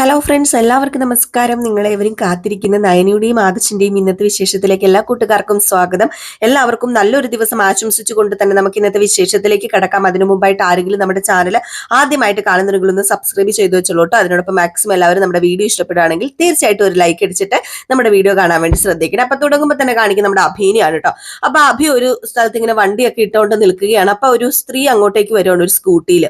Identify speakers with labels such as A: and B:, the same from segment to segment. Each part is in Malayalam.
A: ഹലോ ഫ്രണ്ട്സ് എല്ലാവർക്കും നമസ്കാരം. നിങ്ങളെവരും കാത്തിരിക്കുന്ന നയനിയുടെയും ആദർശിന്റെയും ഇന്നത്തെ വിശേഷത്തിലേക്ക് എല്ലാ കൂട്ടുകാർക്കും സ്വാഗതം. എല്ലാവർക്കും നല്ലൊരു ദിവസം ആശംസിച്ചുകൊണ്ട് തന്നെ നമുക്ക് ഇന്നത്തെ വിശേഷത്തിലേക്ക് കടക്കാം. അതിനു മുമ്പായിട്ട് ആരെങ്കിലും നമ്മുടെ ചാനൽ ആദ്യമായിട്ട് കാണുന്നവരൊന്ന് സബ്സ്ക്രൈബ് ചെയ്തു വെച്ചോളൂട്ടോ അതിനോടൊപ്പം മാക്സിമം എല്ലാവരും നമ്മുടെ വീഡിയോ ഇഷ്ടപ്പെടുകയാണെങ്കിൽ തീർച്ചയായിട്ടും ഒരു ലൈക്ക് അടിച്ചിട്ട് നമ്മുടെ വീഡിയോ കാണാൻ വേണ്ടി ശ്രദ്ധിക്കണം. അപ്പൊ തുടങ്ങുമ്പോൾ തന്നെ കാണിക്കുന്ന നമ്മുടെ അഭിനിയാണ് കേട്ടോ അപ്പൊ അഭി ഒരു സ്ഥലത്ത് ഇങ്ങനെ വണ്ടിയൊക്കെ ഇട്ടുകൊണ്ട് നിൽക്കുകയാണ്. അപ്പൊ ഒരു സ്ത്രീ അങ്ങോട്ടേക്ക് വരുവാണ് ഒരു സ്കൂട്ടിയിൽ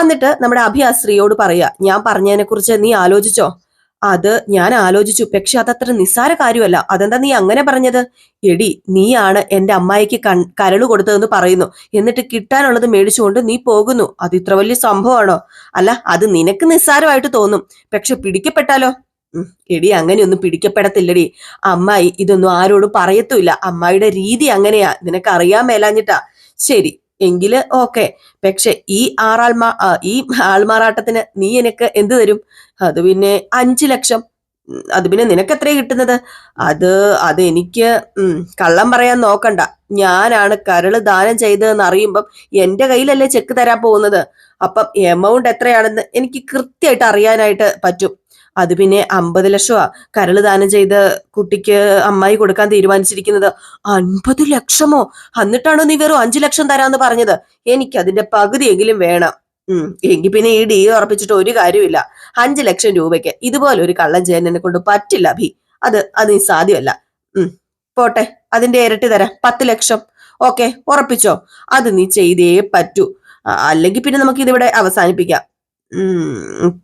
A: എന്നിട്ട് നമ്മുടെ അഭിയാസ്ത്രീയോട് പറയുക പറയാ ഞാൻ പറഞ്ഞതിനെ കുറിച്ച് നീ ആലോചിച്ചോ? അത് ഞാൻ ആലോചിച്ചു. പക്ഷെ അതത്ര നിസ്സാര കാര്യമല്ല. അതെന്താ നീ അങ്ങനെ പറഞ്ഞത്? എടി നീയാണ് എന്റെ അമ്മായിക്ക് കൺ കരൾ കൊടുത്തതെന്ന് പറയുന്നു. എന്നിട്ട് കിട്ടാനുള്ളത് മേടിച്ചുകൊണ്ട് നീ പോകുന്നു. അത് ഇത്ര വലിയ സംഭവമാണോ? അല്ല അത് നിനക്ക് നിസ്സാരമായിട്ട് തോന്നും. പക്ഷെ പിടിക്കപ്പെട്ടാലോ? എടി അങ്ങനെയൊന്നും പിടിക്കപ്പെടത്തില്ലടി. അമ്മായി ഇതൊന്നും ആരോടും പറയത്തുമില്ല. അമ്മായിയുടെ രീതി അങ്ങനെയാ. നിനക്ക് അറിയാൻ മേലാഞ്ഞിട്ടാ. ശരി എങ്കിൽ ഓക്കെ. പക്ഷെ ഈ ആറാൾമാ ഈ ആൾമാറാട്ടത്തിന് നീ എനിക്ക് എന്ത് തരും? അത് പിന്നെ അഞ്ചു ലക്ഷം. അത് പിന്നെ നിനക്ക് എത്രയാ കിട്ടുന്നത്? അത് അത് എനിക്ക് കള്ളം പറയാൻ നോക്കണ്ട. ഞാനാണ് കരൾ ദാനം ചെയ്തതെന്ന് അറിയുമ്പം എന്റെ കയ്യിലല്ലേ ചെക്ക് തരാൻ പോകുന്നത്? അപ്പം എമൗണ്ട് എത്രയാണെന്ന് എനിക്ക് കൃത്യമായിട്ട് അറിയാനായിട്ട് പറ്റും. അത് പിന്നെ അമ്പത് ലക്ഷമാ കരൾ ദാനം ചെയ്ത് കുട്ടിക്ക് അമ്മായി കൊടുക്കാൻ തീരുമാനിച്ചിരിക്കുന്നത് അൻപത് ലക്ഷമോ? എന്നിട്ടാണോ നീ വെറും അഞ്ചു ലക്ഷം തരാന്ന് പറഞ്ഞത്? എനിക്ക് അതിന്റെ പകുതിയെങ്കിലും വേണം. ഉം. എങ്കിൽ പിന്നെ ഈ ഡി ഉറപ്പിച്ചിട്ട് ഒരു കാര്യമില്ല അഞ്ചു ലക്ഷം രൂപയ്ക്ക് ഇതുപോലെ ഒരു കള്ളം ചെയ്യാൻ എന്നെ കൊണ്ട് പറ്റില്ല ഭീ. അത് അത് നീ സാധ്യമല്ല. ഉം. പോട്ടെ അതിന്റെ ഇരട്ടി തരാം. പത്ത് ലക്ഷം. ഓക്കെ ഉറപ്പിച്ചോ. അത് നീ ചെയ്തേ പറ്റൂ. അല്ലെങ്കിൽ പിന്നെ നമുക്ക് ഇതിവിടെ അവസാനിപ്പിക്കാം.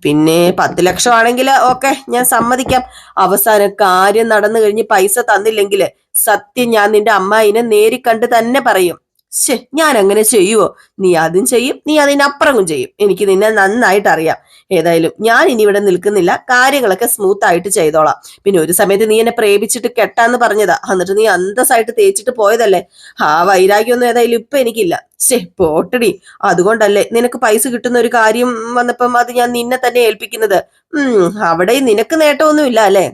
A: പിന്നെ പത്ത് ലക്ഷം ആണെങ്കിൽ ഓക്കെ ഞാൻ സമ്മതിക്കാം. അവസാനം കാര്യം നടന്നു കഴിഞ്ഞ് പൈസ തന്നില്ലെങ്കിൽ സത്യം ഞാൻ നിന്റെ അമ്മായിനെ നേരിക്കണ്ട് തന്നെ പറയും. ശേ ഞാൻ അങ്ങനെ ചെയ്യുവോ? നീ അതും ചെയ്യും നീ അതിനപ്പുറവും ചെയ്യും. എനിക്ക് നിന്നെ നന്നായിട്ട് അറിയാം ഏതായാലും ഞാൻ ഇനി ഇവിടെ നിൽക്കുന്നില്ല. കാര്യങ്ങളൊക്കെ സ്മൂത്ത് ആയിട്ട് ചെയ്തോളാം. പിന്നെ ഒരു സമയത്ത് നീ എന്നെ പ്രേമിച്ചിട്ട് കെട്ടാന്ന് പറഞ്ഞതാ. എന്നിട്ട് നീ അന്തസ്സായിട്ട് തേച്ചിട്ട് പോയതല്ലേ? ആ വൈരാഗ്യമൊന്നും ഏതായാലും ഇപ്പൊ എനിക്കില്ല. ശേ പോട്ടടി. അതുകൊണ്ടല്ലേ നിനക്ക് പൈസ കിട്ടുന്ന ഒരു കാര്യം വന്നപ്പം അത് ഞാൻ നിന്നെ തന്നെ ഏൽപ്പിക്കുന്നത്. ഉം അവിടെ നിനക്ക് നേട്ടമൊന്നുമില്ല അല്ലേ?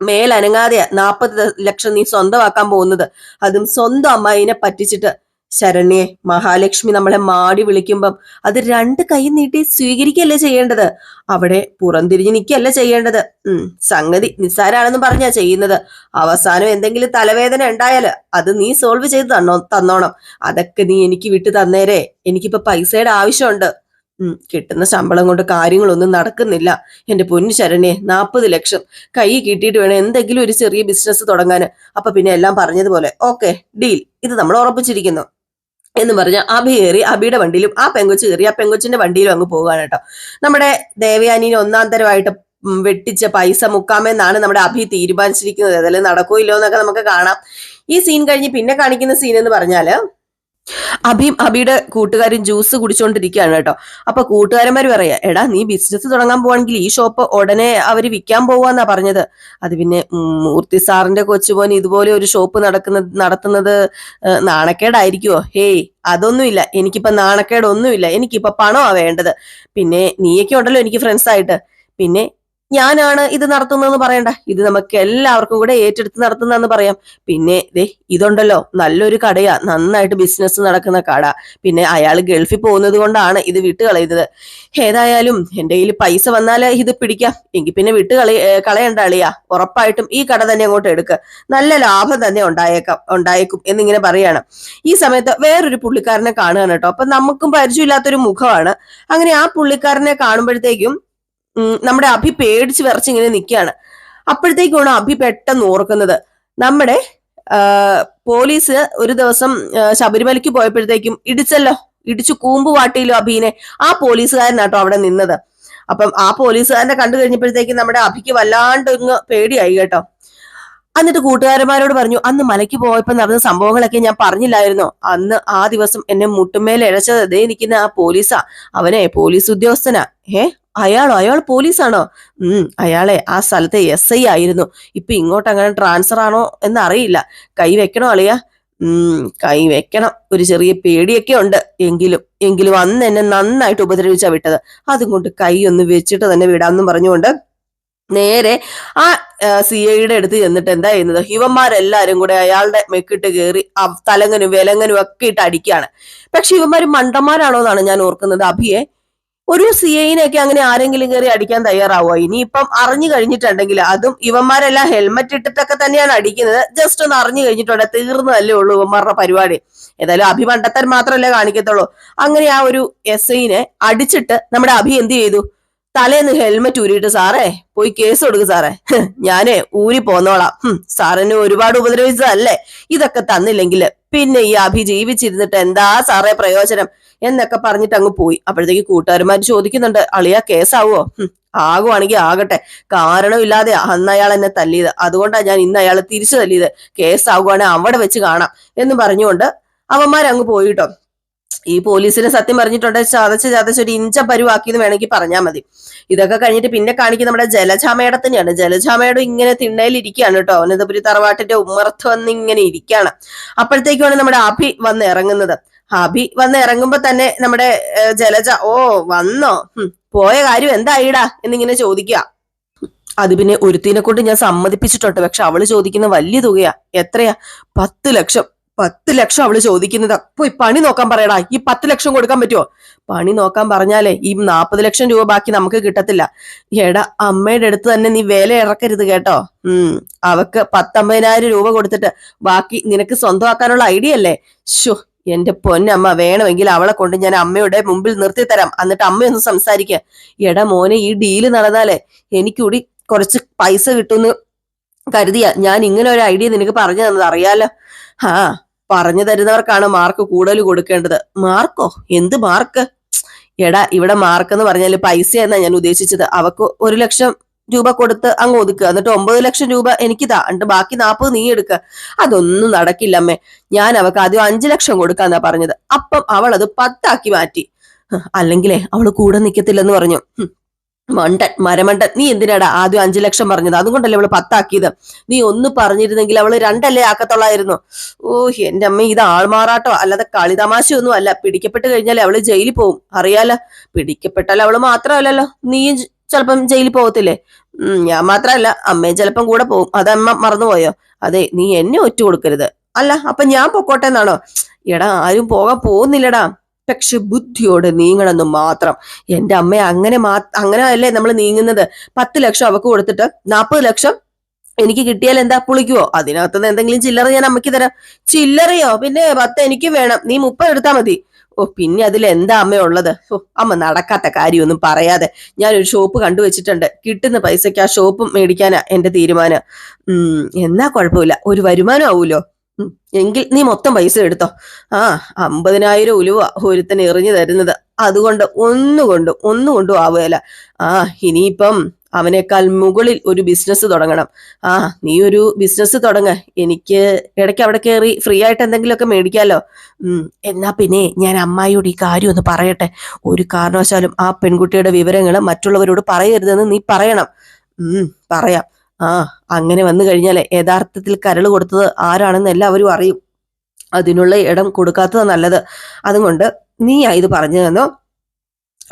A: മേലനങ്ങാതെയാ നാപ്പത് ലക്ഷം നീ സ്വന്തമാക്കാൻ പോകുന്നത്. അതും സ്വന്തം അമ്മായിനെ പറ്റിച്ചിട്ട്. ശരണ്യെ മഹാലക്ഷ്മി നമ്മളെ മാടി വിളിക്കുമ്പം അത് രണ്ട് കൈ നീട്ടി സ്വീകരിക്കല്ലേ ചെയ്യേണ്ടത്? അവിടെ പുറംതിരിഞ്ഞ് നിൽക്കല്ല ചെയ്യേണ്ടത്? ഉം സംഗതി നിസ്സാരാണെന്ന് പറഞ്ഞാ ചെയ്യുന്നത്. അവസാനം എന്തെങ്കിലും തലവേദന ഉണ്ടായാൽ അത് നീ സോൾവ് ചെയ്ത് തന്നോ തന്നോണം. അതൊക്കെ നീ എനിക്ക് വിട്ടു തന്നേരെ. എനിക്കിപ്പോ പൈസയുടെ ആവശ്യമുണ്ട്. ഉം കിട്ടുന്ന ശമ്പളം കൊണ്ട് കാര്യങ്ങളൊന്നും നടക്കുന്നില്ല. എന്റെ പൊന്നു ശരണ്യെ നാൽപ്പത് ലക്ഷം. കൈ കിട്ടിയിട്ട് വേണം എന്തെങ്കിലും ഒരു ചെറിയ ബിസിനസ് തുടങ്ങാൻ അപ്പൊ പിന്നെ എല്ലാം പറഞ്ഞതുപോലെ ഓക്കെ ഡീൽ ഇത് നമ്മൾ ഉറപ്പിച്ചിരിക്കുന്നു. എന്ന് പറഞ്ഞ അഭി കയറി അഭിയുടെ വണ്ടിയിലും ആ പെങ്കൊച്ച് കയറി ആ പെങ്കൊച്ചിന്റെ വണ്ടിയിലും അങ്ങ് പോകാണ് കേട്ടോ. നമ്മുടെ ദേവയാനിനെ ഒന്നാം തരമായിട്ട് വെട്ടിച്ച പൈസ മുക്കാമെന്നാണ് നമ്മുടെ അഭി തീരുമാനിച്ചിരിക്കുന്നത്. അതല്ലേ നടക്കൂല്ലോ എന്നൊക്കെ നമുക്ക് കാണാം. ഈ സീൻ കഴിഞ്ഞ് പിന്നെ കാണിക്കുന്ന സീൻ എന്ന് പറഞ്ഞാൽ അഭിയും അഭിയുടെ കൂട്ടുകാരും ജ്യൂസ് കുടിച്ചുകൊണ്ടിരിക്കുകയാണ് കേട്ടോ. അപ്പൊ കൂട്ടുകാരന്മാർ പറയാ എടാ നീ ബിസിനസ് തുടങ്ങാൻ പോവാണെങ്കിൽ ഈ ഷോപ്പ് ഉടനെ അവർ വിൽക്കാൻ പോവാന്നാ പറഞ്ഞത്. അത് പിന്നെ മൂർത്തി സാറിന്റെ കൊച്ചുപോൻ ഇതുപോലെ ഒരു ഷോപ്പ് നടക്കുന്ന നടത്തുന്നത് നാണക്കേടായിരിക്കുമോ ഹേയ് അതൊന്നുമില്ല. എനിക്കിപ്പോ നാണക്കേടൊന്നുമില്ല. എനിക്കിപ്പോ പണമാ വേണ്ടത്. പിന്നെ നീയൊക്കെ ഉണ്ടല്ലോ എനിക്ക് ഫ്രണ്ട്സ് ആയിട്ട്. പിന്നെ ഞാനാണ് ഇത് നടത്തുന്നതെന്ന് പറയണ്ട. ഇത് നമുക്ക് എല്ലാവർക്കും കൂടെ ഏറ്റെടുത്ത് നടത്തുന്നതെന്ന് പറയാം. പിന്നെ ദേ ഇതുണ്ടല്ലോ. നല്ലൊരു കടയാ. നന്നായിട്ട് ബിസിനസ് നടക്കുന്ന കട. പിന്നെ അയാൾ ഗൾഫിൽ പോകുന്നത് കൊണ്ടാണ് ഇത് വിട്ട് കളയുന്നത്. ഏതായാലും എന്റെ കയ്യിൽ പൈസ വന്നാൽ ഇത് പിടിക്കാം. എങ്കിൽ പിന്നെ വിട്ട് കളി കളയണ്ട അളിയാ. ഉറപ്പായിട്ടും ഈ കട തന്നെ അങ്ങോട്ട് എടുക്കുക നല്ല ലാഭം തന്നെ ഉണ്ടായേക്കാം ഉണ്ടായേക്കും എന്നിങ്ങനെ പറയാണ്. ഈ സമയത്ത് വേറൊരു പുള്ളിക്കാരനെ കാണുകയാണ് കേട്ടോ. അപ്പൊ നമുക്കും പരിചയമില്ലാത്തൊരു മുഖമാണ്. അങ്ങനെ ആ പുള്ളിക്കാരനെ കാണുമ്പോഴത്തേക്കും നമ്മുടെ അഭി പേടിച്ച് വിറച്ച് ഇങ്ങനെ നിൽക്കുകയാണ് അപ്പോഴത്തേക്കാണ് അഭി പെട്ടെന്ന് ഓർക്കുന്നത്. നമ്മുടെ പോലീസ് ഒരു ദിവസം ശബരിമലയ്ക്ക് പോയപ്പോഴത്തേക്കും ഇടിച്ചല്ലോ ഇടിച്ചു കൂമ്പ് വാട്ടിയില്ലോ അഭിനെ. ആ പോലീസുകാരനാട്ടോ അവിടെ നിന്നത്. അപ്പം ആ പോലീസുകാരനെ കണ്ടു കഴിഞ്ഞപ്പോഴത്തേക്കും നമ്മുടെ അഭിക്ക് വല്ലാണ്ട് ഇങ്ങ് പേടിയായി കേട്ടോ. എന്നിട്ട് കൂട്ടുകാരന്മാരോട് പറഞ്ഞു അന്ന് മലയ്ക്ക് പോയപ്പോൾ നടന്ന സംഭവങ്ങളൊക്കെ ഞാൻ പറഞ്ഞില്ലായിരുന്നോ? അന്ന് ആ ദിവസം എന്നെ മുട്ടുമേൽ ഇഴച്ചത് ദേ നിൽക്കുന്ന ആ പോലീസാ. അവനെ പോലീസ് ഉദ്യോഗസ്ഥനാ. ഏ? അയാളോ? അയാൾ പോലീസാണോ? ഉം അയാളെ ആ സ്ഥലത്തെ എസ് ഐ ആയിരുന്നു. ഇപ്പൊ ഇങ്ങോട്ട് അങ്ങനെ ട്രാൻസ്ഫർ ആണോ എന്ന് അറിയില്ല കൈ വെക്കണോ അളിയ? ഉം കൈ വെക്കണം. ഒരു ചെറിയ പേടിയൊക്കെ ഉണ്ട് എങ്കിലും എങ്കിലും അന്ന് എന്നെ നന്നായിട്ട് ഉപദ്രവിച്ചാ വിട്ടത്. അതും കൊണ്ട് കൈ ഒന്ന് വെച്ചിട്ട് തന്നെ വിടാമെന്നും പറഞ്ഞുകൊണ്ട് നേരെ ആ സി ഐയുടെ അടുത്ത് ചെന്നിട്ട് എന്താ ചെയ്യുന്നത്? ഇവന്മാരെല്ലാരും കൂടെ അയാളുടെ മെക്കിട്ട് കയറി തലങ്ങനും വിലങ്ങനും ഒക്കെ ഇട്ട് അടിക്കുകയാണ് പക്ഷെ ഇവന്മാര് മണ്ടന്മാരാണോ എന്നാണ് ഞാൻ ഓർക്കുന്നത്. അഭിയെ ഒരു സി ഐനെയൊക്കെ അങ്ങനെ ആരെങ്കിലും കയറി അടിക്കാൻ തയ്യാറാവോ ഇനിയിപ്പം അറിഞ്ഞു കഴിഞ്ഞിട്ടുണ്ടെങ്കിൽ അതും ഇവന്മാരെല്ലാം ഹെൽമറ്റ് ഇട്ടിട്ടൊക്കെ തന്നെയാണ് അടിക്കുന്നത്. ജസ്റ്റ് ഒന്ന് അറിഞ്ഞു കഴിഞ്ഞിട്ടുണ്ട് തീർന്നതല്ലേ ഉള്ളൂ ഇവന്മാരുടെ പരിപാടി. ഏതായാലും അഭി പണ്ടത്തൻ മാത്രമല്ലേ കാണിക്കത്തുള്ളൂ. അങ്ങനെ ആ ഒരു എസ് ഐനെ അടിച്ചിട്ട് നമ്മുടെ അഭി എന്ത് ചെയ്തു? തലേന്ന് ഹെൽമറ്റ് ഊരിയിട്ട് സാറേ പോയി കേസ് കൊടുക്ക് സാറേ. ഞാനേ ഊരി പോന്നോളാം സാറിന് ഒരുപാട് ഉപദ്രവിച്ചതല്ലേ? ഇതൊക്കെ തന്നില്ലെങ്കിൽ പിന്നെ ഈ അഭി ജീവിച്ചിരുന്നിട്ട് എന്താ സാറേ പ്രയോജനം എന്നൊക്കെ പറഞ്ഞിട്ട് അങ്ങ് പോയി. അപ്പോഴത്തേക്ക് കൂട്ടുകാരന്മാർ ചോദിക്കുന്നുണ്ട് അളിയ കേസാവോ? ആകുവാണെങ്കിൽ ആകട്ടെ. കാരണമില്ലാതെ അന്ന് അയാൾ എന്നെ തല്ലിയത്. അതുകൊണ്ടാണ് ഞാൻ ഇന്ന് അയാൾ തിരിച്ചു തല്ലിയത്. കേസാകുവാണെങ്കിൽ അവിടെ വെച്ച് കാണാം എന്ന് പറഞ്ഞുകൊണ്ട് അവന്മാരങ്ങ് പോയിട്ടോ ഈ പോലീസിനെ സത്യം പറഞ്ഞിട്ടുണ്ട് ചതച്ച് ചതച്ച് ഒരു ഇഞ്ച പരുവാക്കിയെന്ന് വേണമെങ്കിൽ പറഞ്ഞാൽ മതി. ഇതൊക്കെ കഴിഞ്ഞിട്ട് പിന്നെ കാണിക്കുന്ന നമ്മുടെ ജലജാമയുടെ തന്നെയാണ്. ജലജാമയുടെ ഇങ്ങനെ തിണ്ണയിലിരിക്കുകയാണ് കേട്ടോ. അനന്തപുരി തറവാട്ടിന്റെ ഉമ്മർത്ത് വന്ന് ഇങ്ങനെ ഇരിക്കുകയാണ്. അപ്പോഴത്തേക്കുമാണ് നമ്മുടെ അഭി വന്ന് ഇറങ്ങുന്നത്. അഭി വന്ന് ഇറങ്ങുമ്പോ തന്നെ നമ്മുടെ ജലജ ഓ വന്നോ? പോയ കാര്യം എന്തായിടാ? എന്നിങ്ങനെ ചോദിക്കുക. അത് പിന്നെ ഒരുത്തിനെ കൊണ്ട് ഞാൻ സമ്മതിപ്പിച്ചിട്ടുണ്ട്. പക്ഷെ അവൾ ചോദിക്കുന്ന വലിയ തുകയാ. എത്രയാ? പത്ത് ലക്ഷം. പത്ത് ലക്ഷം അവൾ ചോദിക്കുന്നത്. ഈ പണി നോക്കാൻ പറയടാ. ഈ പത്ത് ലക്ഷം കൊടുക്കാൻ പറ്റുമോ പണി നോക്കാൻ പറഞ്ഞാലേ ഈ നാപ്പത് ലക്ഷം രൂപ ബാക്കി നമുക്ക് കിട്ടത്തില്ല. എടാ അമ്മയുടെ അടുത്ത് തന്നെ നീ വില ഇറക്കരുത് കേട്ടോ. ഉം. അവക്ക് പത്തമ്പതിനായിരം രൂപ കൊടുത്തിട്ട് ബാക്കി നിനക്ക് സ്വന്തമാക്കാനുള്ള ഐഡിയ അല്ലേ? ഷോ എന്റെ പൊന്നമ്മ വേണമെങ്കിൽ അവളെ കൊണ്ട് ഞാൻ അമ്മയുടെ മുമ്പിൽ നിർത്തി തരാം എന്നിട്ട് അമ്മയൊന്ന് സംസാരിക്ക. എടാ മോനെ ഈ ഡീൽ നടന്നാലേ എനിക്കൂടി കുറച്ച് പൈസ കിട്ടുമെന്ന് കരുതിയ. ഞാൻ ഇങ്ങനെ ഒരു ഐഡിയ നിനക്ക് പറഞ്ഞു തന്നത് അറിയാലോ? ആ പറഞ്ഞു തരുന്നവർക്കാണ് മാർക്ക് കൂടുതൽ കൊടുക്കേണ്ടത്. മാർക്കോ എന്ത് മാർക്ക് എടാ ഇവിടെ മാർക്ക് എന്ന് പറഞ്ഞാൽ പൈസ എന്നാ ഞാൻ ഉദ്ദേശിച്ചത്. അവക്ക് ഒരു ലക്ഷം രൂപ കൊടുത്ത് അങ്ങ് ഒതുക്കുക. എന്നിട്ട് ഒമ്പത് ലക്ഷം രൂപ എനിക്ക് താ എന്നിട്ട് ബാക്കി നാൽപ്പത് നീ എടുക്കുക അതൊന്നും നടക്കില്ല അമ്മേ. ഞാൻ അവക്ക് ആദ്യം അഞ്ചു ലക്ഷം കൊടുക്കാന്നാ പറഞ്ഞത്. അപ്പം അവൾ അത് പത്താക്കി മാറ്റി. അല്ലെങ്കിലേ അവൾ കൂടെ നിൽക്കത്തില്ലെന്ന് പറഞ്ഞു. മണ്ടൻ മരമണ്ടൻ. നീ എന്തിനാടാ ആദ്യം അഞ്ചു ലക്ഷം പറഞ്ഞത്? അതുകൊണ്ടല്ലേ അവൾ പത്താക്കിയത്? നീ ഒന്ന് പറഞ്ഞിരുന്നെങ്കിൽ അവൾ രണ്ടല്ലേ ആക്കത്തുള്ളായിരുന്നു. ഓ എന്റെ അമ്മ ഇത് ആൾമാറാട്ടോ. അല്ലാതെ കളിതമാശയൊന്നും അല്ല. പിടിക്കപ്പെട്ട് കഴിഞ്ഞാൽ അവൾ ജയിലിൽ പോവും. അറിയാലോ? പിടിക്കപ്പെട്ടാൽ അവൾ മാത്രമല്ലല്ലോ. നീയും ചിലപ്പം ജയിലിൽ പോകത്തില്ലേ? ഞാൻ മാത്രമല്ല. അമ്മയും ചിലപ്പം കൂടെ പോവും. അത് അമ്മ മറന്നുപോയോ? അതെ നീ എന്നെ ഒറ്റ കൊടുക്കരുത്. അല്ല അപ്പൊ ഞാൻ പൊക്കോട്ടെ എന്നാണോ? എടാ ആരും പോകാൻ പോകുന്നില്ലടാ. പക്ഷെ ബുദ്ധിയോട് നീങ്ങണമെന്ന് മാത്രം. എന്റെ അമ്മ അങ്ങനെ മാ അങ്ങനെ അല്ലേ നമ്മൾ നീങ്ങുന്നത്? പത്ത് ലക്ഷം അവക്ക് കൊടുത്തിട്ട് നാൽപ്പത് ലക്ഷം എനിക്ക് കിട്ടിയാൽ എന്താ പുളിക്കുവോ? അതിനകത്തുനിന്ന് എന്തെങ്കിലും ചില്ലറ ഞാൻ അമ്മയ്ക്ക് തരാം. ചില്ലറയോ? പിന്നെ പത്ത് എനിക്ക് വേണം. നീ മുപ്പത് എടുത്താൽ മതി. ഓ പിന്നെ അതിൽ എന്താ അമ്മ ഉള്ളത്? ഓ അമ്മ നടക്കാത്ത കാര്യമൊന്നും പറയാതെ ഞാനൊരു ഷോപ്പ് കണ്ടുവച്ചിട്ടുണ്ട്. കിട്ടുന്ന പൈസയ്ക്ക് ആ ഷോപ്പും മേടിക്കാനാ എന്റെ തീരുമാനം. എന്നാ കുഴപ്പമില്ല. ഒരു വരുമാനം ആവൂലോ? എങ്കിൽ നീ മൊത്തം പൈസ എടുത്തോ. ആ അമ്പതിനായിരം ഉലുവ ഒരുത്തന് എറിഞ്ഞു തരുന്നത്. അതുകൊണ്ട് ഒന്നുകൊണ്ടും ഒന്നുകൊണ്ടും ആവുകയില്ല. ആ ഇനിയിപ്പം അവനേക്കാൾ മുകളിൽ ഒരു ബിസിനസ് തുടങ്ങണം. ആ നീ ഒരു ബിസിനസ് തുടങ്ങ. എനിക്ക് ഇടയ്ക്ക് അവിടെ കയറി ഫ്രീ ആയിട്ട് എന്തെങ്കിലുമൊക്കെ മേടിക്കാമല്ലോ എന്നാ പിന്നെ ഞാൻ അമ്മായിയോട് ഈ കാര്യം ഒന്ന് പറയട്ടെ. ഒരു കാരണവശാലും ആ പെൺകുട്ടിയുടെ വിവരങ്ങൾ മറ്റുള്ളവരോട് പറയരുതെന്ന് നീ പറയണം. പറയാം. ആ അങ്ങനെ വന്നു കഴിഞ്ഞാലേ യഥാർത്ഥത്തിൽ കരൾ കൊടുത്തത് ആരാണെന്ന് എല്ലാവരും അറിയും. അതിനുള്ള ഇടം കൊടുക്കാത്തത് നല്ലത്. അതുകൊണ്ട് നീയാ ഇത് പറഞ്ഞു തന്നോ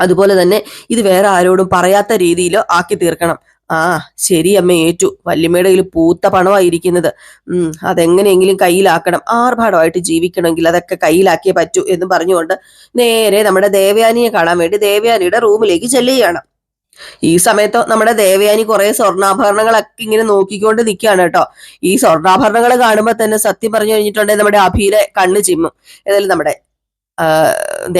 A: അതുപോലെ തന്നെ ഇത് വേറെ ആരോടും പറയാത്ത രീതിയിലോ ആക്കി തീർക്കണം. ആ ശരി അമ്മ ഏറ്റു. വല്യമ്മയുടെ കയ്യിൽ പൂത്ത പണമായിരിക്കുന്നത് ഉം അതെങ്ങനെയെങ്കിലും കയ്യിലാക്കണം. ആർഭാടമായിട്ട് ജീവിക്കണമെങ്കിൽ അതൊക്കെ കയ്യിലാക്കിയേ പറ്റൂ എന്ന് പറഞ്ഞുകൊണ്ട് നേരെ നമ്മുടെ ദേവയാനിയെ കാണാൻ വേണ്ടി ദേവയാനിയുടെ റൂമിലേക്ക് ചെല്ലുകയാണ്. ഈ സമയത്ത് നമ്മുടെ ദേവയാനി കുറെ സ്വർണാഭരണങ്ങളൊക്കെ ഇങ്ങനെ നോക്കിക്കൊണ്ട് നിൽക്കുകയാണ് കേട്ടോ. ഈ സ്വർണാഭരണങ്ങൾ കാണുമ്പോൾ തന്നെ സത്യം പറഞ്ഞു കഴിഞ്ഞിട്ടുണ്ടെങ്കിൽ നമ്മുടെ അഭിയിലെ കണ്ണ് ചിമ്മും. ഏതായാലും നമ്മുടെ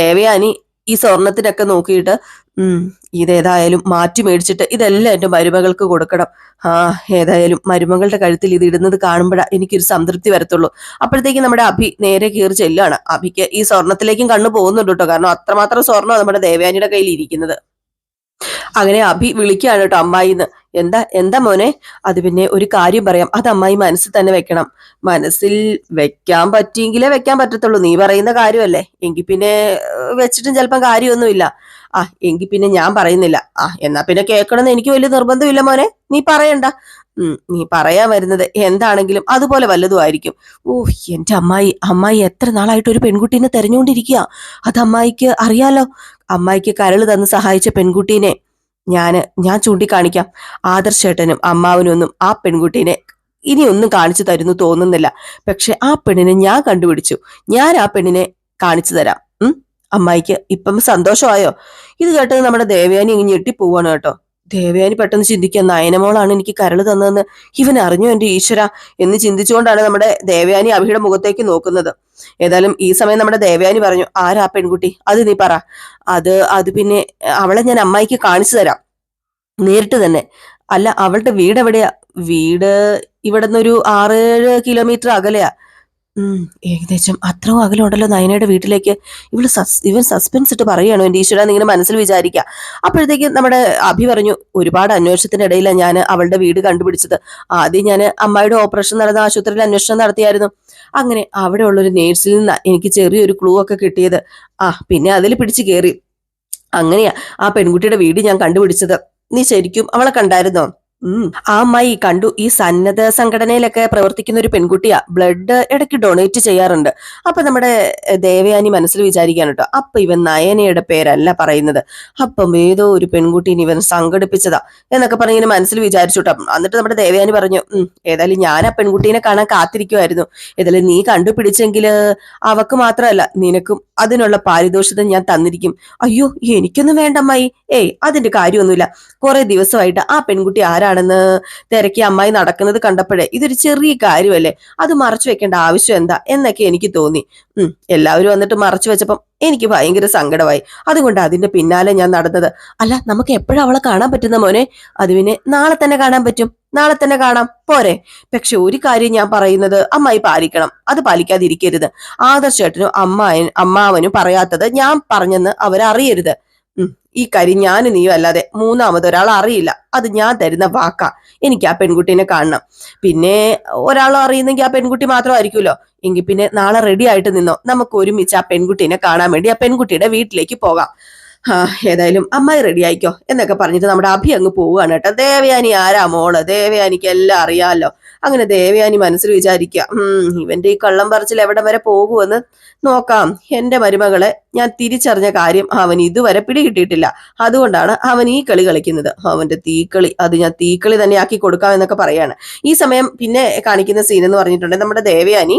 A: ദേവയാനി ഈ സ്വർണത്തിനൊക്കെ നോക്കിയിട്ട് ഉം ഇതേതായാലും മാറ്റി മേടിച്ചിട്ട് ഇതെല്ലാം എന്റെ മരുമകൾക്ക് കൊടുക്കണം. ആ ഏതായാലും മരുമകളുടെ കഴുത്തിൽ ഇത് ഇടുന്നത് കാണുമ്പോഴാ എനിക്കൊരു സംതൃപ്തി വരത്തുള്ളൂ. അപ്പോഴത്തേക്കും നമ്മുടെ അഭി നേരെ കീറി ചെല്ലുകയാണ് അഭിക്ക് ഈ സ്വർണത്തിലേക്കും കണ്ണു പോകുന്നുണ്ട് കേട്ടോ. കാരണം അത്രമാത്രം സ്വർണം നമ്മുടെ ദേവയാനിയുടെ കയ്യിൽ ഇരിക്കുന്നത്. അങ്ങനെ അഭി വിളിക്കുകയാണ് കേട്ടോ അമ്മായിന്ന്. എന്താ എന്താ മോനെ? അത് പിന്നെ ഒരു കാര്യം പറയാം. അത് അമ്മായി മനസ്സിൽ തന്നെ വെക്കണം. മനസ്സിൽ വെക്കാൻ പറ്റിയെങ്കിലേ വെക്കാൻ പറ്റത്തുള്ളൂ. നീ പറയുന്ന കാര്യമല്ലേ? എങ്കിൽ പിന്നെ വെച്ചിട്ടും ചിലപ്പം കാര്യമൊന്നുമില്ല. ആ എങ്കിൽ പിന്നെ ഞാൻ പറയുന്നില്ല. ആ എന്നാ പിന്നെ കേൾക്കണമെന്ന് എനിക്ക് വലിയ നിർബന്ധമില്ല മോനെ. നീ പറയണ്ട. നീ പറയാൻ വരുന്നത് എന്താണെങ്കിലും അതുപോലെ വല്ലതും ആയിരിക്കും. ഓ എന്റെ അമ്മായി അമ്മായി എത്ര നാളായിട്ട് ഒരു പെൺകുട്ടീനെ തെരഞ്ഞുകൊണ്ടിരിക്കുക. അത് അമ്മായിക്ക് അറിയാലോ. അമ്മായിക്ക് കരൾ തന്ന് സഹായിച്ച പെൺകുട്ടീനെ ഞാൻ ഞാൻ ചൂണ്ടിക്കാണിക്കാം. ആദർശേട്ടനും അമ്മാവനും ഒന്നും ആ പെൺകുട്ടീനെ ഇനി ഒന്നും കാണിച്ചു തരുന്നു തോന്നുന്നില്ല. പക്ഷെ ആ പെണ്ണിനെ ഞാൻ കണ്ടുപിടിച്ചു. ഞാൻ ആ പെണ്ണിനെ കാണിച്ചു തരാം. അമ്മായിക്ക് ഇപ്പം സന്തോഷമായോ? ഇത് കേട്ടത് നമ്മുടെ ദേവയാനി ഇങ്ങ് ഞെട്ടിപ്പോവാണ് കേട്ടോ. ദേവയാനി പെട്ടെന്ന് ചിന്തിക്കുക നയനമോളാണ് എനിക്ക് കരൾ തന്നതെന്ന് ഇവൻ അറിഞ്ഞു എന്റെ ഈശ്വര? എന്ന് ചിന്തിച്ചുകൊണ്ടാണ് നമ്മുടെ ദേവയാനി അഭിയുടെ മുഖത്തേക്ക് നോക്കുന്നത്. ഏതായാലും ഈ സമയം നമ്മുടെ ദേവയാനി പറഞ്ഞു ആരാ പെൺകുട്ടി? അത് നീ പറ. അത് അത് പിന്നെ അവളെ ഞാൻ അമ്മായിക്ക് കാണിച്ചു തരാം. നേരിട്ട് തന്നെ. അല്ല അവളുടെ വീട് എവിടെയാ വീട് ഇവിടെ നിന്നൊരു ആറേഴ് കിലോമീറ്റർ അകലെയാ. ഏകദേശം അത്രയും അകലുണ്ടല്ലോ നയനയുടെ വീട്ടിലേക്ക്. ഇവൾ സസ് ഇവൻ സസ്പെൻസ് ഇട്ട് പറയുകയാണോ എന്റെ ഈശ്വര എന്നിങ്ങനെ മനസ്സിൽ വിചാരിക്കുക അപ്പോഴത്തേക്ക് നമ്മുടെ അഭി പറഞ്ഞു ഒരുപാട് അന്വേഷണത്തിന്റെ ഇടയിലാണ് ഞാൻ അവളുടെ വീട് കണ്ടുപിടിച്ചത്. ആദ്യം ഞാൻ അമ്മായിയുടെ ഓപ്പറേഷൻ നടന്ന ആശുപത്രിയിൽ അന്വേഷണം നടത്തിയായിരുന്നു. അങ്ങനെ അവിടെ ഉള്ളൊരു നേഴ്സിൽ നിന്ന് എനിക്ക് ചെറിയൊരു ക്ലൂ ഒക്കെ കിട്ടിയത്. ആ പിന്നെ അതിൽ പിടിച്ച് കയറി അങ്ങനെയാ ആ പെൺകുട്ടിയുടെ വീട് ഞാൻ കണ്ടുപിടിച്ചത്. നീ ശരിക്കും അവളെ കണ്ടായിരുന്നോ? ആ അമ്മായി കണ്ടു. ഈ സന്നദ്ധ സംഘടനയിലൊക്കെ പ്രവർത്തിക്കുന്ന ഒരു പെൺകുട്ടിയാ. ബ്ലഡ് ഇടയ്ക്ക് ഡൊണേറ്റ് ചെയ്യാറുണ്ട്. അപ്പൊ നമ്മുടെ ദേവയാനി മനസ്സിൽ വിചാരിക്കാൻ കേട്ടോ. അപ്പൊ ഇവൻ നയനയുടെ പേരല്ല പറയുന്നത്. അപ്പം ഏതോ ഒരു പെൺകുട്ടീനെ ഇവൻ സംഘടിപ്പിച്ചതാ എന്നൊക്കെ പറഞ്ഞ് ഇങ്ങനെ മനസ്സിൽ വിചാരിച്ചു കേട്ടോ. എന്നിട്ട് നമ്മുടെ ദേവയാനി പറഞ്ഞു ഏതായാലും ഞാൻ ആ പെൺകുട്ടീനെ കാണാൻ കാത്തിരിക്കുമായിരുന്നു ഏതായാലും നീ കണ്ടുപിടിച്ചെങ്കിൽ അവക്ക് മാത്രമല്ല നിനക്കും അതിനുള്ള പാരിതോഷിതം ഞാൻ തന്നിരിക്കും. അയ്യോ എനിക്കൊന്നും വേണ്ട അമ്മായി. ഏയ് അതിന്റെ കാര്യമൊന്നുമില്ല. കുറെ ദിവസമായിട്ട് ആ പെൺകുട്ടി ആരാണെന്ന് തിരക്കി അമ്മായി നടക്കുന്നത് കണ്ടപ്പോഴേ ഇതൊരു ചെറിയ കാര്യമല്ലേ? അത് മറച്ചു വെക്കേണ്ട ആവശ്യം എന്താ? എന്നൊക്കെ എനിക്ക് തോന്നി. ഉം എല്ലാവരും വന്നിട്ട് മറച്ചു വെച്ചപ്പം എനിക്ക് ഭയങ്കര സങ്കടമായി. അതുകൊണ്ട് അതിന്റെ പിന്നാലെ ഞാൻ നടന്നത് അല്ല നമുക്ക് എപ്പോഴും അവളെ കാണാൻ പറ്റുന്ന മോനെ? അത് പിന്നെ നാളെ തന്നെ കാണാൻ പറ്റും. നാളെ തന്നെ കാണാം. പോരെ. പക്ഷെ ഒരു കാര്യം ഞാൻ പറയുന്നത് അമ്മായി പാലിക്കണം. അത് പാലിക്കാതിരിക്കരുത്. ആദർശേട്ടനും അമ്മായൻ അമ്മാവനും പറയാത്തത് ഞാൻ പറഞ്ഞെന്ന് അവരറിയരുത്. ഈ കാര്യം ഞാൻ നീയും അല്ലാതെ മൂന്നാമത് ഒരാൾ അറിയില്ല. അത് ഞാൻ തരുന്ന വാക്കാ. എനിക്ക് ആ പെൺകുട്ടീനെ കാണണം. പിന്നെ ഒരാൾ അറിയുന്നെങ്കിൽ ആ പെൺകുട്ടി മാത്രമായിരിക്കുമല്ലോ. എങ്കിൽ പിന്നെ നാളെ റെഡി ആയിട്ട് നിന്നോ. നമുക്ക് ഒരുമിച്ച് ആ പെൺകുട്ടീനെ കാണാൻ വേണ്ടി ആ പെൺകുട്ടിയുടെ വീട്ടിലേക്ക് പോകാം. ഏതായാലും അമ്മായി റെഡി ആയിക്കോ എന്നൊക്കെ പറഞ്ഞിട്ട് നമ്മുടെ അഭി അങ്ങ് പോവുകയാണ് കേട്ടോ. ദേവയാനി ആരാ മോൾ? ദേവയാനിക്ക് എല്ലാം അറിയാമല്ലോ. അങ്ങനെ ദേവയാനി മനസ്സിൽ വിചാരിക്കുക ഉം ഇവന്റെ ഈ കള്ളം പറച്ചിൽ എവിടെ വരെ പോകുമെന്ന് നോക്കാം. എന്റെ മരുമകളെ ഞാൻ തിരിച്ചറിഞ്ഞ കാര്യം അവൻ ഇതുവരെ പിടികിട്ടിയിട്ടില്ല. അതുകൊണ്ടാണ് അവൻ ഈ കളി കളിക്കുന്നത്. അവന്റെ തീക്കളി അത് ഞാൻ തീക്കളി തന്നെ ആക്കി കൊടുക്കാം എന്നൊക്കെ പറയാണ്. ഈ സമയം പിന്നെ കാണിക്കുന്ന സീൻ എന്ന് പറഞ്ഞിട്ടുണ്ടെങ്കിൽ നമ്മുടെ ദേവയാനി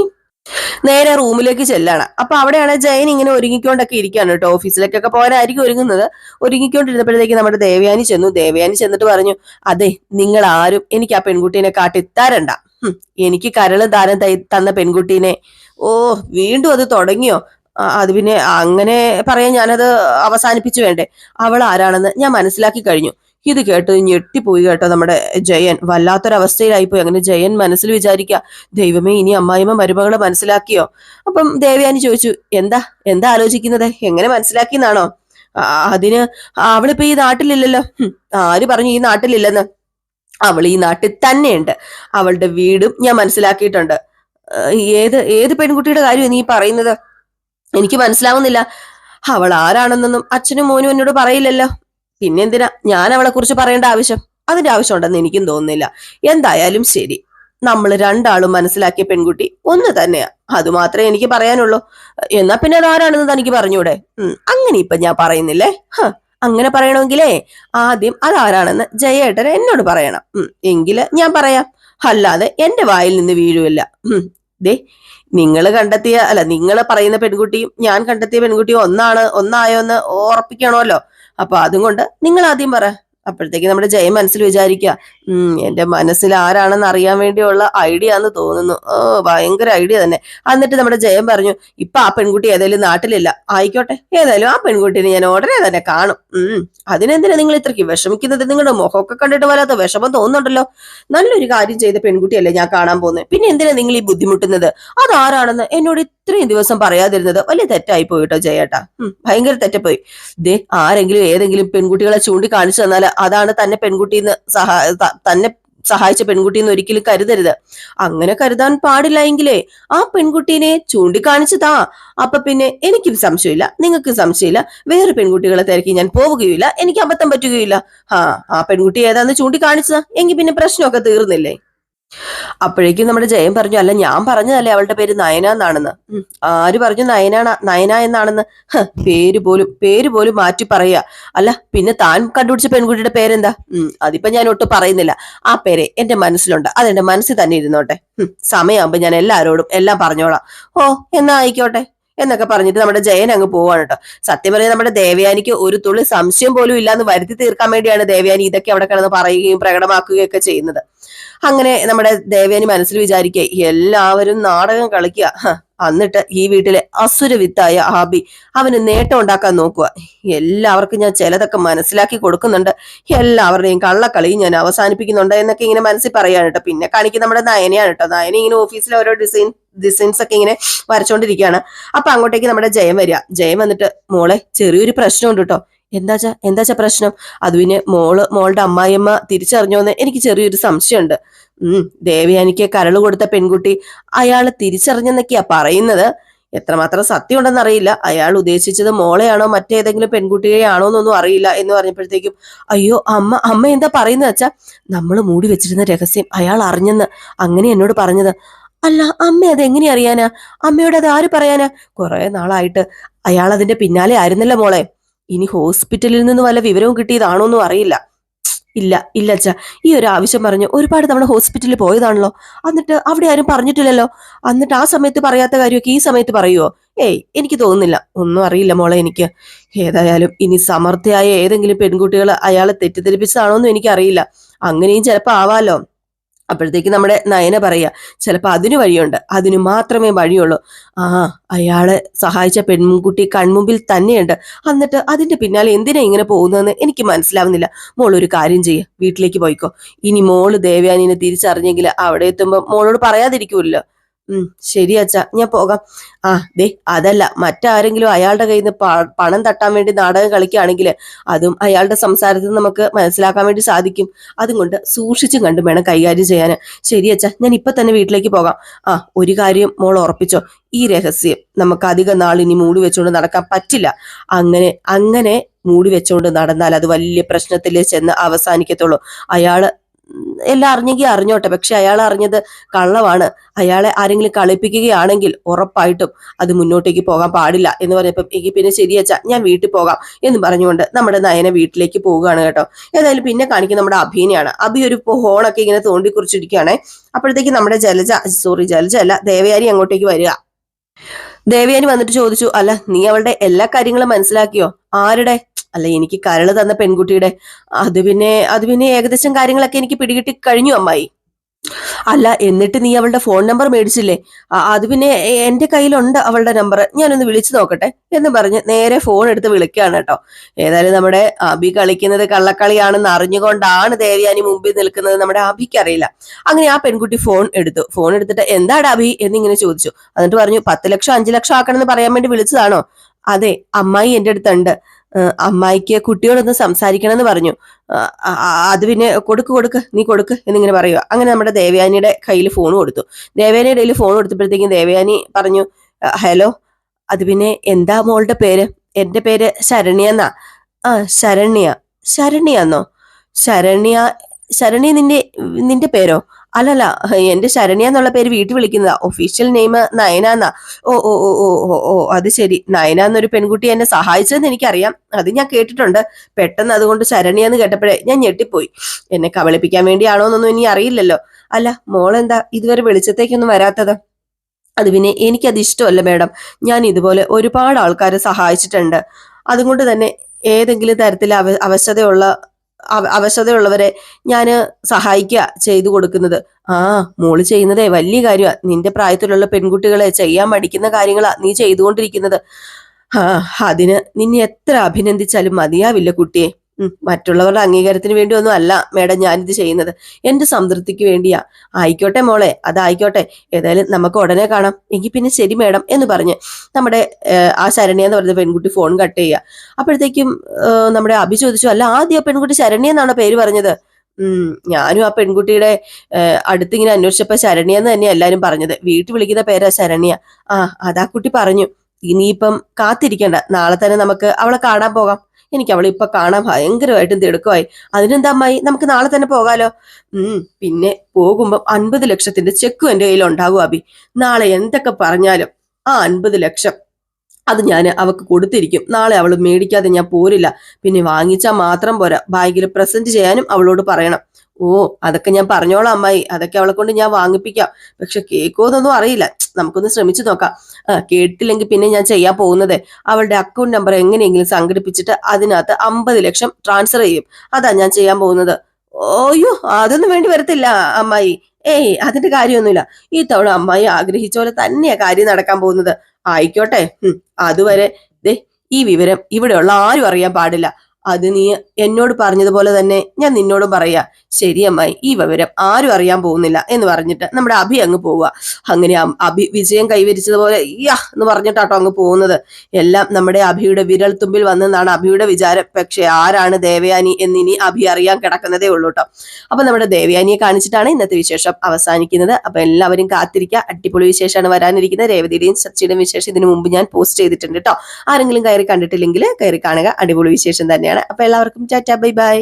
A: നേരെ റൂമിലേക്ക് ചെല്ലാണ്. അപ്പൊ അവിടെയാണ് ജയൻ ഇങ്ങനെ ഒരുങ്ങിക്കൊണ്ടൊക്കെ ഇരിക്കുകയാണ് കേട്ടോ. ഓഫീസിലേക്കൊക്കെ പോകാനായിരിക്കും ഒരുങ്ങുന്നത്. ഒരുങ്ങിക്കൊണ്ടിരുന്നപ്പോഴത്തേക്ക് നമ്മുടെ ദേവയാനി ചെന്നു. ദേവയാനി ചെന്നിട്ട് പറഞ്ഞു അതെ നിങ്ങൾ ആരും എനിക്ക് ആ പെൺകുട്ടീനെ കാട്ടി തരണ്ട. എനിക്ക് കരൾ ദാനം തന്ന പെൺകുട്ടീനെ. ഓ വീണ്ടും അത് തുടങ്ങിയോ? അത് പിന്നെ അങ്ങനെ പറയാൻ ഞാനത് അവസാനിപ്പിച്ചു വേണ്ടേ. അവൾ ആരാണെന്ന് ഞാൻ മനസ്സിലാക്കി കഴിഞ്ഞു. ഇത് കേട്ട് ഞെട്ടിപ്പോയി കേട്ടോ നമ്മുടെ ജയൻ. വല്ലാത്തൊരവസ്ഥയിലായിപ്പോയി. അങ്ങനെ ജയൻ മനസ്സിൽ വിചാരിക്കുക ദൈവമേ ഇനി അമ്മായിമ്മ മരുമകളെ മനസ്സിലാക്കിയോ? അപ്പം ദേവയാനി ചോദിച്ചു എന്താ? എന്താ ആലോചിക്കുന്നത്? എങ്ങനെ മനസ്സിലാക്കിയെന്നാണോ? അതിന് അവളിപ്പോ ഈ നാട്ടിലില്ലല്ലോ. ആര് പറഞ്ഞു ഈ നാട്ടിലില്ലെന്ന്? അവൾ ഈ നാട്ടിൽ തന്നെയുണ്ട്. അവളുടെ വീടും ഞാൻ മനസ്സിലാക്കിയിട്ടുണ്ട്. ഏത് ഏത് പെൺകുട്ടിയുടെ കാര്യം നീ പറയുന്നത്? എനിക്ക് മനസ്സിലാവുന്നില്ല. അവൾ ആരാണെന്നൊന്നും അച്ഛനും മോനും എന്നോട് പറയില്ലല്ലോ. പിന്നെന്തിനാ ഞാൻ അവളെ കുറിച്ച് പറയേണ്ട ആവശ്യം? അതിന്റെ ആവശ്യം ഉണ്ടെന്ന് എനിക്കും തോന്നുന്നില്ല. എന്തായാലും ശരി. നമ്മൾ രണ്ടാളും മനസ്സിലാക്കിയ പെൺകുട്ടി ഒന്ന് തന്നെയാ. അത് മാത്രമേ എനിക്ക് പറയാനുള്ളൂ. എന്നാ പിന്നെ അതാരാണെന്ന് തനിക്ക് പറഞ്ഞൂടെ? അങ്ങനെ ഇപ്പൊ ഞാൻ പറയുന്നില്ലേ? അങ്ങനെ പറയണമെങ്കിലേ ആദ്യം അതാരാണെന്ന് ജയേട്ടൻ എന്നോട് പറയണം. എങ്കിൽ ഞാൻ പറയാം. അല്ലാതെ എന്റെ വായിൽ നിന്ന് വീഴുമില്ല ദേ നിങ്ങൾ കണ്ടെത്തിയ അല്ല നിങ്ങൾ പറയുന്ന പെൺകുട്ടിയും ഞാൻ കണ്ടെത്തിയ പെൺകുട്ടിയും ഒന്നാണ് ഒന്നായോ എന്ന് ഉറപ്പിക്കണമല്ലോ. അപ്പൊ അതും കൊണ്ട് നിങ്ങൾ ആദ്യം പറ. അപ്പോഴത്തേക്ക് നമ്മുടെ ജയം മനസ്സിൽ വിചാരിക്കുക എന്റെ മനസ്സിൽ ആരാണെന്ന് അറിയാൻ വേണ്ടിയുള്ള ഐഡിയ എന്ന് തോന്നുന്നു. ഓ ഭയങ്കര ഐഡിയ തന്നെ. എന്നിട്ട് നമ്മുടെ ജയം പറഞ്ഞു ഇപ്പൊ ആ പെൺകുട്ടി ഏതായാലും നാട്ടിലില്ല. ആയിക്കോട്ടെ ഏതായാലും ആ പെൺകുട്ടിനെ ഞാൻ ഉടനെ തന്നെ കാണും. ഉം അതിനെന്തിനാ നിങ്ങൾ ഇത്രയ്ക്ക് വിഷമിക്കുന്നത്? നിങ്ങളുടെ മുഖമൊക്കെ കണ്ടിട്ട് വരാത്ത വിഷമം തോന്നുന്നുണ്ടല്ലോ. നല്ലൊരു കാര്യം ചെയ്ത പെൺകുട്ടിയല്ലേ ഞാൻ കാണാൻ പോകുന്നത് പിന്നെ എന്തിനാ നിങ്ങൾ ഈ ബുദ്ധിമുട്ടുന്നത്? അതാരാണെന്ന് എന്നോട് ഇത്രയും ദിവസം പറയാതിരുന്നത് വലിയ തെറ്റായി പോയിട്ടോ ജയേട്ടാ. ഭയങ്കര തെറ്റപ്പോയി ദേ ആരെങ്കിലും ഏതെങ്കിലും പെൺകുട്ടികളെ ചൂണ്ടിക്കാണിച്ചു തന്നാൽ അതാണ് തന്നെ പെൺകുട്ടിന്ന് സഹാ തന്നെ സഹായിച്ച പെൺകുട്ടിന്ന് ഒരിക്കലും കരുതരുത്. അങ്ങനെ കരുതാൻ പാടില്ല എങ്കിലേ ആ പെൺകുട്ടീനെ ചൂണ്ടിക്കാണിച്ചതാ അപ്പൊ പിന്നെ എനിക്കും സംശയമില്ല നിങ്ങൾക്ക് സംശയമില്ല വേറെ പെൺകുട്ടികളെ തിരക്കി ഞാൻ പോവുകയില്ല എനിക്ക് അബദ്ധം പറ്റുകയില്ല ആ ആ പെൺകുട്ടി ഏതാന്ന് ചൂണ്ടിക്കാണിച്ചതാ എങ്കിൽ പിന്നെ പ്രശ്നമൊക്കെ തീർന്നില്ലേ? അപ്പോഴേക്കും നമ്മുടെ ജയൻ പറഞ്ഞു അല്ല ഞാൻ പറഞ്ഞതല്ലേ അവളുടെ പേര് നയന എന്നാണെന്ന്? ആര് പറഞ്ഞു നയന നയന എന്നാണെന്ന്? പേര് പോലും പേര് പോലും മാറ്റി പറയാ അല്ല പിന്നെ താൻ കണ്ടുപിടിച്ച പെൺകുട്ടിയുടെ പേരെന്താ? അതിപ്പോ ഞാൻ ഒട്ടും പറയുന്നില്ല. ആ പേര് എന്റെ മനസ്സിലുണ്ട്. അതെന്റെ മനസ്സിൽ തന്നെ ഇരുന്നോട്ടെ. സമയമാകുമ്പോ ഞാൻ എല്ലാരോടും എല്ലാം പറഞ്ഞോളാം. ഓ എന്നാ ആയിക്കോട്ടെ. എന്നൊക്കെ പറഞ്ഞിട്ട് നമ്മുടെ ജയൻ അങ്ങ് പോവാണ് കേട്ടോ സത്യം പറഞ്ഞാൽ നമ്മുടെ ദേവയാനിക്ക് ഒരു തുള്ളി സംശയം പോലും ഇല്ലാന്ന് വരുത്തി തീർക്കാൻ വേണ്ടിയാണ് ദേവയാനി ഇതൊക്കെ അവിടെ കിടന്ന് പറയുകയും പ്രകടമാക്കുകയും ഒക്കെ ചെയ്യുന്നത്. അങ്ങനെ നമ്മുടെ ദേവയാനി മനസ്സിൽ വിചാരിക്കുക എല്ലാവരും നാടകം കളിക്കുക എന്നിട്ട് ഈ വീട്ടിലെ അസുരവിത്തായ ആബി അവന് നേട്ടം ഉണ്ടാക്കാൻ നോക്കുക എല്ലാവർക്കും ഞാൻ ചിലതൊക്കെ മനസ്സിലാക്കി കൊടുക്കുന്നുണ്ട്. എല്ലാവരുടെയും കള്ളക്കളിയും ഞാൻ അവസാനിപ്പിക്കുന്നുണ്ട് എന്നൊക്കെ ഇങ്ങനെ മനസ്സിൽ പറയാണ് കേട്ടോ പിന്നെ കാണിക്കുന്ന നമ്മുടെ നയനയാണ് കേട്ടോ നയന ഇങ്ങനെ ഓഫീസിലെ ഓരോ ഡിസൈൻ ഡിസൈൻസ് ഒക്കെ ഇങ്ങനെ വരച്ചോണ്ടിരിക്കുകയാണ് അപ്പൊ അങ്ങോട്ടേക്ക് നമ്മുടെ ജയം വരിക. ജയം വന്നിട്ട് മോളെ ചെറിയൊരു പ്രശ്നമുണ്ട് കേട്ടോ. എന്താച്ചാ എന്താച്ചാ പ്രശ്നം? അത് പിന്നെ മോൾ മോളുടെ അമ്മായിയമ്മ തിരിച്ചറിഞ്ഞോന്ന് എനിക്ക് ചെറിയൊരു സംശയമുണ്ട്. ഉം ദേവയാനിക്ക് കരൾ കൊടുത്ത പെൺകുട്ടി അയാൾ തിരിച്ചറിഞ്ഞെന്നൊക്കെയാ പറയുന്നത്. എത്രമാത്രം സത്യം ഉണ്ടെന്ന് അറിയില്ല അയാൾ ഉദ്ദേശിച്ചത് മോളെയാണോ മറ്റേതെങ്കിലും പെൺകുട്ടിയെയാണോ എന്നൊന്നും അറിയില്ല എന്ന് പറഞ്ഞപ്പോഴത്തേക്കും അയ്യോ അമ്മ അമ്മ എന്താ പറയുന്നത് വെച്ചാ നമ്മൾ മൂടി വെച്ചിരുന്ന രഹസ്യം അയാൾ അറിഞ്ഞെന്ന്. അങ്ങനെ എന്നോട് പറഞ്ഞത്. അല്ല അമ്മ അത് എങ്ങനെ അറിയാനാ? അമ്മയോട് അത് ആര് പറയാനാ? കുറെ നാളായിട്ട് അയാൾ അതിന്റെ പിന്നാലെ ആയിരുന്നല്ലോ മോളെ. ഇനി ഹോസ്പിറ്റലിൽ നിന്ന് വല്ല വിവരവും കിട്ടിയതാണോ എന്നും അറിയില്ല. ഇല്ല ഇല്ല അച്ഛാ. ഈ ഒരു ആവശ്യം പറഞ്ഞ് ഒരുപാട് തവണ ഹോസ്പിറ്റലിൽ പോയതാണല്ലോ. എന്നിട്ട് അവിടെ ആരും പറഞ്ഞിട്ടില്ലല്ലോ. എന്നിട്ട് ആ സമയത്ത് പറയാത്ത കാര്യമൊക്കെ ഈ സമയത്ത് പറയുവോ? ഏയ് എനിക്ക് തോന്നുന്നില്ല. ഒന്നും അറിയില്ല മോളെ എനിക്ക്. ഏതായാലും ഇനി സമർത്ഥയായ ഏതെങ്കിലും പെൺകുട്ടികൾ അയാളെ തെറ്റിദ്ധരിപ്പിച്ചതാണോന്നും എനിക്കറിയില്ല. അങ്ങനെയും ചിലപ്പോൾ ആവാലോ. അപ്പോഴത്തേക്ക് നമ്മുടെ നയന പറയാ ചിലപ്പോൾ അതിന് വഴിയുണ്ട്. അതിന് മാത്രമേ വഴിയുള്ളൂ. ആ അയാളെ സഹായിച്ച പെൺകുട്ടി കൺമുമ്പിൽ തന്നെയുണ്ട്. എന്നിട്ട് അതിന്റെ പിന്നാലെ എന്തിനാ ഇങ്ങനെ പോകുന്നതെന്ന് എനിക്ക് മനസ്സിലാവുന്നില്ല. മോൾ ഒരു കാര്യം ചെയ്യുക വീട്ടിലേക്ക് പോയിക്കോ. ഇനി മോൾ ദേവയാനിനെ തിരിച്ചറിഞ്ഞെങ്കിൽ അവിടെ എത്തുമ്പോൾ മോളോട് പറയാതിരിക്കുമല്ലോ. ഉം ശരി അച്ഛാ ഞാൻ പോകാം. ആ ദേ അതല്ല മറ്റാരെങ്കിലും അയാളുടെ കയ്യിൽ നിന്ന് പണം തട്ടാൻ വേണ്ടി നാടകം കളിക്കുകയാണെങ്കിൽ അതും അയാളുടെ സംസാരത്തിൽ നമുക്ക് മനസ്സിലാക്കാൻ വേണ്ടി സാധിക്കും. അതും കൊണ്ട് സൂക്ഷിച്ചും കണ്ടും വേണം കൈകാര്യം ചെയ്യാൻ. ശരി അച്ഛാ ഞാൻ ഇപ്പൊ തന്നെ വീട്ടിലേക്ക് പോകാം. ആ ഒരു കാര്യം മോൾ ഉറപ്പിച്ചോ? ഈ രഹസ്യം നമുക്ക് അധിക നാൾ ഇനി മൂടി വെച്ചുകൊണ്ട് നടക്കാൻ പറ്റില്ല. അങ്ങനെ അങ്ങനെ മൂടി വെച്ചുകൊണ്ട് നടന്നാൽ അത് വലിയ പ്രശ്നത്തിൽ ചെന്ന് അവസാനിക്കത്തുള്ളൂ. അയാൾ എല്ലാം അറിഞ്ഞെങ്കിൽ അറിഞ്ഞോട്ടെ. പക്ഷെ അയാൾ അറിഞ്ഞത് കള്ളമാണ്. അയാളെ ആരെങ്കിലും കളിപ്പിക്കുകയാണെങ്കിൽ ഉറപ്പായിട്ടും അത് മുന്നോട്ടേക്ക് പോകാൻ പാടില്ല എന്ന് പറഞ്ഞപ്പം എനിക്ക് പിന്നെ ശരിയച്ച ഞാൻ വീട്ടിൽ പോകാം എന്ന് പറഞ്ഞുകൊണ്ട് നമ്മുടെ നയന വീട്ടിലേക്ക് പോവുകയാണ് കേട്ടോ. ഏതായാലും പിന്നെ കാണിക്കുന്ന നമ്മുടെ അഭിനയാണ്. അഭി ഒരു ഹോണൊക്കെ ഇങ്ങനെ തോണ്ടി കുറിച്ചിരിക്കുകയാണേ അപ്പോഴത്തേക്ക് നമ്മുടെ ജലജ സോറി ജലജ അല്ല ദേവയാരി അങ്ങോട്ടേക്ക് വരിക. ദേവയാനി വന്നിട്ട് ചോദിച്ചു അല്ല നീ അവളുടെ എല്ലാ കാര്യങ്ങളും മനസ്സിലാക്കിയോ? ആരുടെ? അല്ല എനിക്ക് കരൾ തന്ന പെൺകുട്ടിയുടെ. അത് പിന്നെ അത് പിന്നെ ഏകദേശം കാര്യങ്ങളൊക്കെ എനിക്ക് പിടികിട്ടി കഴിഞ്ഞു അമ്മായി. അല്ല എന്നിട്ട് നീ അവളുടെ ഫോൺ നമ്പർ മേടിച്ചില്ലേ? അത് പിന്നെ എന്റെ കയ്യിലുണ്ട് അവളുടെ നമ്പർ ഞാനൊന്ന് വിളിച്ചു നോക്കട്ടെ എന്ന് പറഞ്ഞ് നേരെ ഫോൺ എടുത്ത് വിളിക്കുകയാണ് കേട്ടോ. ഏതായാലും നമ്മുടെ അബി കളിക്കുന്നത് കള്ളക്കളിയാണെന്ന് അറിഞ്ഞുകൊണ്ടാണ് ദേവയാനി മുമ്പിൽ നിൽക്കുന്നത് നമ്മുടെ അബിക്ക് അറിയില്ല. അങ്ങനെ ആ പെൺകുട്ടി ഫോൺ എടുത്തു. ഫോൺ എടുത്തിട്ട് എന്താണ് അബി? എന്നിങ്ങനെ ചോദിച്ചു. എന്നിട്ട് പറഞ്ഞു പത്ത് ലക്ഷം അഞ്ചു ലക്ഷം ആക്കണമെന്ന് പറയാൻ വേണ്ടി വിളിച്ചതാണോ? അതെ അമ്മായി എന്റെ അടുത്തുണ്ട്. അമ്മായിക്ക് കുട്ടിയോടൊന്ന് സംസാരിക്കണം എന്ന് പറഞ്ഞു അത് പിന്നെ കൊടുക്ക് കൊടുക്ക് നീ കൊടുക്ക് എന്നിങ്ങനെ പറയുക. അങ്ങനെ നമ്മുടെ ദേവയാനിയുടെ കയ്യിൽ ഫോൺ കൊടുത്തു. ദേവയാനിയുടെ കയ്യിൽ ഫോൺ കൊടുത്തപ്പോഴത്തേക്കും ദേവയാനി പറഞ്ഞു ഹലോ അത് പിന്നെ എന്താ മോളുടെ പേര്? എന്റെ പേര് ശരണ്യ എന്നാ? ആ ശരണ്യ. ശരണ്യ എന്നോ? ശരണ്യ ശരണ്യ നിന്റെ നിന്റെ പേരോ? അല്ലല്ല എന്റെ ശരണ്യ എന്നുള്ള പേര് വീട്ടിൽ വിളിക്കുന്നതാ. ഒഫീഷ്യൽ നെയിം നയന എന്നാ ഓ ഓ ഓ ഓ ഓ ഓ അത് ശരി. നയന എന്നൊരു പെൺകുട്ടി എന്നെ സഹായിച്ചതെന്ന് എനിക്കറിയാം. അത് ഞാൻ കേട്ടിട്ടുണ്ട്. പെട്ടെന്ന് അതുകൊണ്ട് ശരണ്യ എന്ന് കേട്ടപ്പോഴേ ഞാൻ ഞെട്ടിപ്പോയി. എന്നെ കബളിപ്പിക്കാൻ വേണ്ടിയാണോ എന്നൊന്നും ഇനി അറിയില്ലല്ലോ. അല്ല മോളെന്താ ഇതുവരെ വെളിച്ചത്തേക്കൊന്നും വരാത്തത്? അത് പിന്നെ എനിക്കത് ഇഷ്ടമല്ല മേഡം. ഞാൻ ഇതുപോലെ ഒരുപാട് ആൾക്കാരെ സഹായിച്ചിട്ടുണ്ട്. അതുകൊണ്ട് തന്നെ ഏതെങ്കിലും തരത്തിൽ അവ അവശതയുള്ള അവ- അവശതയുള്ളവരെ ഞാൻ സഹായിക്കുക ചെയ്തു കൊടുക്കുന്നത്. ആ മോൾ ചെയ്യുന്നതേ വലിയ കാര്യമാ നിന്റെ പ്രായത്തിലുള്ള പെൺകുട്ടികളെ ചെയ്യാൻ മടിക്കുന്ന കാര്യങ്ങളാ നീ ചെയ്തുകൊണ്ടിരിക്കുന്നത്. ആ അതിന് നിന്നെ എത്ര അഭിനന്ദിച്ചാലും മതിയാവില്ല കുട്ടിയെ. മറ്റുള്ളവരുടെ അംഗീകാരത്തിന് വേണ്ടി ഒന്നും അല്ല മേഡം ഞാനിത് ചെയ്യുന്നത്. എന്റെ സംതൃപ്തിക്ക് വേണ്ടിയാ. ആയിക്കോട്ടെ മോളെ അതായിക്കോട്ടെ. ഏതായാലും നമുക്ക് ഉടനെ കാണാം. എങ്കിൽ പിന്നെ ശരി മേഡം എന്ന് പറഞ്ഞ് നമ്മുടെ ആ ശരണ്യ എന്ന് പറഞ്ഞ പെൺകുട്ടി ഫോൺ കട്ട് ചെയ്യുക അപ്പോഴത്തേക്കും നമ്മുടെ അഭി ചോദിച്ചു അല്ല ആദ്യം ആ പെൺകുട്ടി ശരണ്യ എന്നാണോ പേര് പറഞ്ഞത്? ഞാനും ആ പെൺകുട്ടിയുടെ ഏഹ്, അടുത്തിങ്ങനെ അന്വേഷിച്ചപ്പോ ശരണ്യ എന്ന് തന്നെയാണ് എല്ലാരും പറഞ്ഞത്. വീട്ടിൽ വിളിക്കുന്ന പേരാ ശരണ്യ. ആ അതാ കുട്ടി പറഞ്ഞു. ഇനിയിപ്പം കാത്തിരിക്കണ്ട. നാളെ തന്നെ നമുക്ക് അവളെ കാണാൻ പോകാം. എനിക്ക് അവളെ ഇപ്പൊ കാണാൻ ഭയങ്കരമായിട്ടും തിടുക്കമായി. അതിനെന്താ അമ്മായി? നമുക്ക് നാളെ തന്നെ പോകാലോ? ഉം പിന്നെ പോകുമ്പോ അൻപത് ലക്ഷത്തിന്റെ ചെക്കും എന്റെ കയ്യിൽ ഉണ്ടാകും അബി. നാളെ എന്തൊക്കെ പറഞ്ഞാലും ആ അൻപത് ലക്ഷം അത് ഞാൻ അവക്ക് കൊടുത്തിരിക്കും. നാളെ അവൾ മേടിക്കാതെ ഞാൻ പോരില്ല. പിന്നെ വാങ്ങിച്ചാൽ മാത്രം പോരാ. ബാങ്കിൽ പ്രസന്റ് ചെയ്യാനും അവളോട് പറയണം. ഓ അതൊക്കെ ഞാൻ പറഞ്ഞോളാം അമ്മായി. അതൊക്കെ അവളെ കൊണ്ട് ഞാൻ വാങ്ങിപ്പിക്കാം. പക്ഷെ കേൾക്കുമെന്നൊന്നും അറിയില്ല. നമുക്കൊന്ന് ശ്രമിച്ചു നോക്കാം. കേട്ടില്ലെങ്കിൽ പിന്നെ ഞാൻ ചെയ്യാൻ പോകുന്നത്. അവളുടെ അക്കൗണ്ട് നമ്പർ എങ്ങനെയെങ്കിലും സംഘടിപ്പിച്ചിട്ട് അതിനകത്ത് അമ്പത് ലക്ഷം ട്രാൻസ്ഫർ ചെയ്യും. അതാ ഞാൻ ചെയ്യാൻ പോകുന്നത്. ഓയ്യോ അതൊന്നും വേണ്ടി വരത്തില്ല അമ്മായി. ഏയ് അതിന്റെ കാര്യമൊന്നുമില്ല. ഈ തവണ അമ്മായി ആഗ്രഹിച്ച പോലെ തന്നെയാ കാര്യം നടക്കാൻ പോകുന്നത്. ആയിക്കോട്ടെ. അതുവരെ ദേ ഈ വിവരം ഇവിടെയുള്ള ആരും അറിയാൻ പാടില്ല. അത് നീ എന്നോട് പറഞ്ഞതുപോലെ തന്നെ ഞാൻ നിന്നോട് പറയാ. ശരി അമ്മായി ഈ വിവരം ആരും അറിയാൻ പോകുന്നില്ല എന്ന് പറഞ്ഞിട്ട് നമ്മുടെ അഭി അങ്ങ് പോവുക. അങ്ങനെ അഭി വിജയം കൈവരിച്ചതുപോലെ യാ എന്ന് പറഞ്ഞിട്ടാട്ടോ അങ്ങ് പോകുന്നത്. എല്ലാം നമ്മുടെ അഭിയുടെ വിരൽ തുമ്പിൽ വന്നെന്നാണ് അഭിയുടെ വിചാരം. പക്ഷെ ആരാണ് ദേവയാനി എന്നിനി അഭി അറിയാൻ കിടക്കുന്നതേ ഉള്ളൂ കേട്ടോ അപ്പൊ നമ്മുടെ ദേവയാനിയെ കാണിച്ചിട്ടാണ് ഇന്നത്തെ വിശേഷം അവസാനിക്കുന്നത്. അപ്പൊ എല്ലാവരും കാത്തിരിക്കുക അടിപൊളി വിശേഷമാണ് വരാനിരിക്കുന്നത്. രേവതിയുടെയും സച്ചിയുടെയും വിശേഷം ഇതിനു മുമ്പ് ഞാൻ പോസ്റ്റ് ചെയ്തിട്ടുണ്ട് കേട്ടോ ആരെങ്കിലും കയറി കണ്ടിട്ടില്ലെങ്കിൽ കയറി കാണുക. അടിപൊളി വിശേഷം തന്നെയാണ്. അപ്പൊ എല്ലാവർക്കും ടാറ്റാ ബൈ ബൈ.